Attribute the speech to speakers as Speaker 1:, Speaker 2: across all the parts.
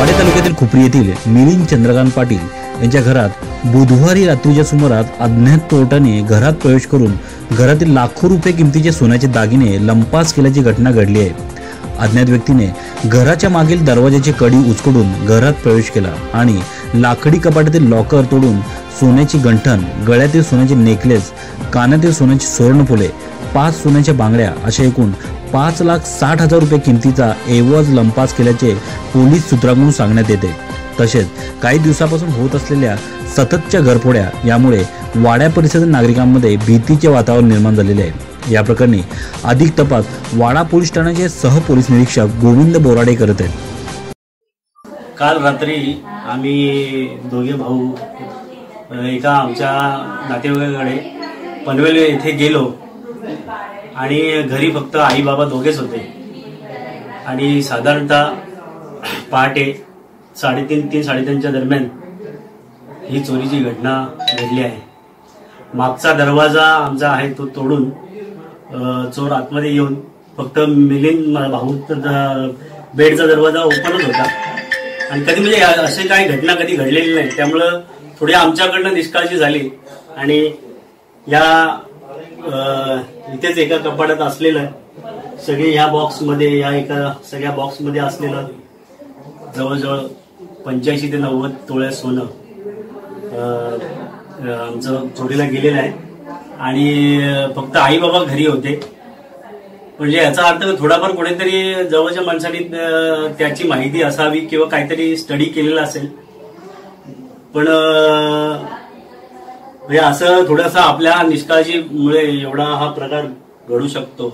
Speaker 1: वाडे तालुक्यातील खुपरी येथील मिलिंद चंद्रकांत पाटील यांच्या घरात बुधवारी रात्रीच्या सुमारात अज्ञात चोरट्याने घरात प्रवेश करून घरातील लाखो रुपये किमतीचे सोन्याचे दागिने लंपास केल्याची घटना घडली आहे. अज्ञात व्यक्तीने घराच्या मागील दरवाजाची कडी उचकडून घरात प्रवेश केला आणि लाकडी कपाटातील लॉकर तोडून सोन्याची गंठण गळ्यातील सोन्याचे नेकलेस कानातील सोन्याची सुवर्णफुले पाच सोन्याच्या बांगड्या अशा एकूण पाच लाख साठ हजार रुपये किमतीचा एवज लंपास केल्याचे पोलीस सूत्रांकडून सांगण्यात येते. तसेच काही दिवसापासून होत असलेल्या सततच्या घरफोड्या यामुळे वाड्या परिसरातील नागरिकांमध्ये भीतीचे वातावरण निर्माण झालेले आहे. या प्रकरणी अधिक तपास वाडा पोलीस ठाण्याचे सहपोलीस निरीक्षक गोविंद बोराडे करत आहेत.
Speaker 2: काल रात्री आम्ही दोघे भाऊ एका आमच्या नातेवाईकाकडे पनवेल येथे गेलो. आणि घरी फक्त आई बाबा दोघेच होते. आणि साधारणतः पहाटे साडेतीन तीन साडेतीनच्या दरम्यान ही चोरीची घटना घडली आहे. मागचा दरवाजा आमचा आहे तो तोडून चोर आतमध्ये येऊन फक्त मिलिंद भाऊ बेडचा दरवाजा ओपनच होता. आणि कधी म्हणजे असे काही घटना कधी घडलेली नाही. त्यामुळं थोडी आमच्याकडनं निष्काळजी झाली. आणि या इथेच एका कपाटात असलेलं सगळे ह्या बॉक्समध्ये या एका सगळ्या बॉक्समध्ये असलेलं जवळजवळ पंच्याऐंशी ते नव्वद तोळ्या सोनं आमचं चोरीला गेलेलं आहे. आणि फक्त आई बाबा घरी होते. म्हणजे याचा अर्थ थोडाफार कोणीतरी जवळच्या माणसाने त्याची माहिती असावी किंवा काहीतरी स्टडी केलेला असेल. पण म्हणजे असं थोडंसं आपल्या निष्काळजीमुळे एवढा हा प्रकार घडू शकतो.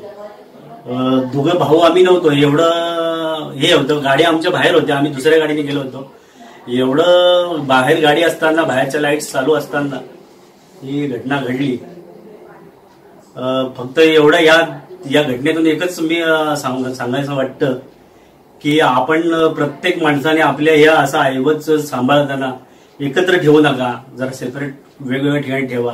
Speaker 2: अ, दोघं भाऊ आम्ही नव्हतो. एवढं हे होतं. गाडी आमच्या बाहेर होत्या. आम्ही दुसऱ्या गाडीने गेलो होतो. एवढं बाहेर गाडी असताना बाहेरच्या लाईट्स चालू असताना ही घटना घडली. फक्त एवढं या या घटनेतून एकच मी सांग सांगायचं वाटतं की आपण प्रत्येक माणसाने आपल्या ह्या असा ऐवज सांभाळताना एकत्र ठेवू नका. जरा सेपरेट वेगवेगळ्या ठिकाणी ठेवा.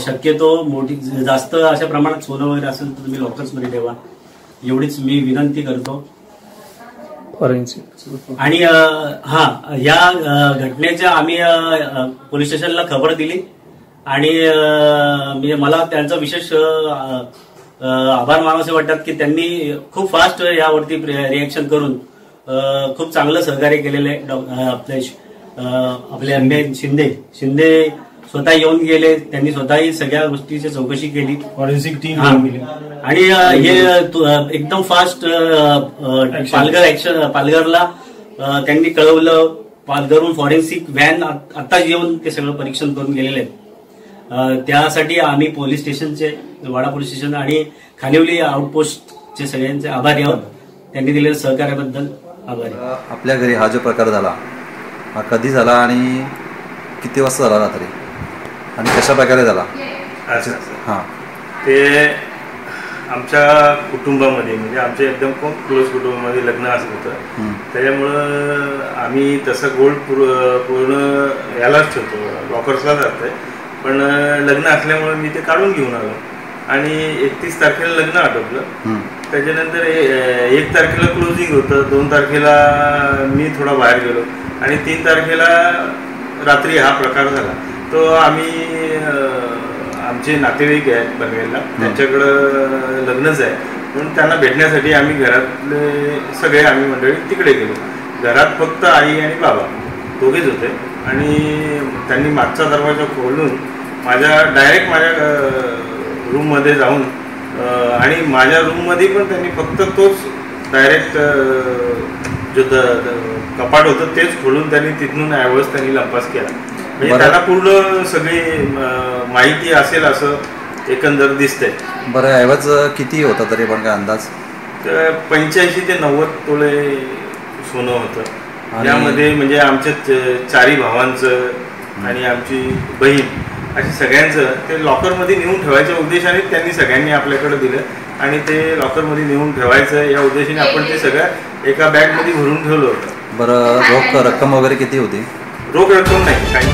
Speaker 2: शक्यतो मोठी जास्त अशा प्रमाणात सोनं वगैरे असेल तर तुम्ही लॉकर्समध्ये ठेवा. एवढीच मी विनंती करतो. आणि हा या घटनेच्या आम्ही पोलीस स्टेशनला खबर दिली. आणि म्हणजे मला त्यांचा विशेष आभार मानावेसे वाटतात की त्यांनी खूप फास्ट यावरती रिएक्शन करून खूप चांगलं सहकार्य केलेलं आहे. अ, आपले अंबे शिंदे. शिंदे स्वतः येऊन गेले. त्यांनी स्वतःही सगळ्या गोष्टीची चौकशी केली.
Speaker 3: Forensic team.
Speaker 2: आणि हे एकदम फास्ट पालघर ऍक्शन पालघरला त्यांनी कळवलं. पालघरहून फॉरेन्सिक व्हॅन आत- आत्ताच येऊन ते सगळं परीक्षण करून गेलेले आहेत. त्यासाठी आम्ही पोलीस स्टेशनचे वाडा पोलीस स्टेशन आणि खानिवली आउटपोस्टचे सगळ्यांचे आभारी आहोत. त्यांनी दिलेल्या सहकार्याबद्दल आभारी.
Speaker 4: आपल्या घरी हा जो प्रकार झाला हा कधी झाला आणि किती वाजता झाला रात्री? आणि कशा प्रकारे झाला?
Speaker 5: अच्छा
Speaker 4: हां.
Speaker 5: ते आमच्या कुटुंबामध्ये म्हणजे आमच्या एकदम खूप क्लोज कुटुंबामध्ये लग्न असत होतं. त्याच्यामुळं आम्ही तसं गोल्ड पूर- पूर्ण यालाच ठेवतो लॉकर्सला जातंय पण लग्न असल्यामुळे मी ते काढून घेऊन आलो. आणि एकतीस तारखेला लग्न आटोपलं. त्याच्यानंतर एक तारखेला क्लोजिंग होतं दोन तारखेला मी थोडा बाहेर गेलो आणि तीन तारखेला रात्री हा प्रकार झाला. तो आम्ही आमचे नातेवाईक आहेत पनवेलला त्यांच्याकडं लग्नच आहे. म्हणून त्यांना भेटण्यासाठी आम्ही घरातले सगळे आम्ही मंडळी तिकडे गेलो. घरात फक्त आई आणि बाबा दोघेच होते आणि त्यांनी मागचा दरवाजा खोलून माझ्या डायरेक्ट माझ्या रूममध्ये जाऊन आणि माझ्या रूममध्ये पण त्यांनी फक्त तोच डायरेक्ट जो द- कपाट होतं तेच खोलून त्यांनी तिथून ऐवज त्यांनी लंपास केला. म्हणजे. त्यांना पूर्ण सगळी माहिती असेल असं एकंदर दिसतंय.
Speaker 4: बरं ऐवज किती होता तरी पण काय अंदाज?
Speaker 5: पंच्याऐंशी ते नव्वद तोळे सोनं होतं. यामध्ये म्हणजे आमच्या चारी भावांचं आणि आमची बहीण. अशी सगळ्यांचं ते लॉकरमध्ये नेऊन ठेवायच्या उद्देशाने त्यांनी सगळ्यांनी आपल्याकडे दिलं. आणि ते लॉकरमध्ये नेऊन ठेवायचं या उद्देशाने आपण ते सगळं एका बॅगमध्ये भरून ठेवलं होतं.
Speaker 4: बरं रोख रक्कम वगैरे किती होती?
Speaker 5: रोख रक्कम नाही काही.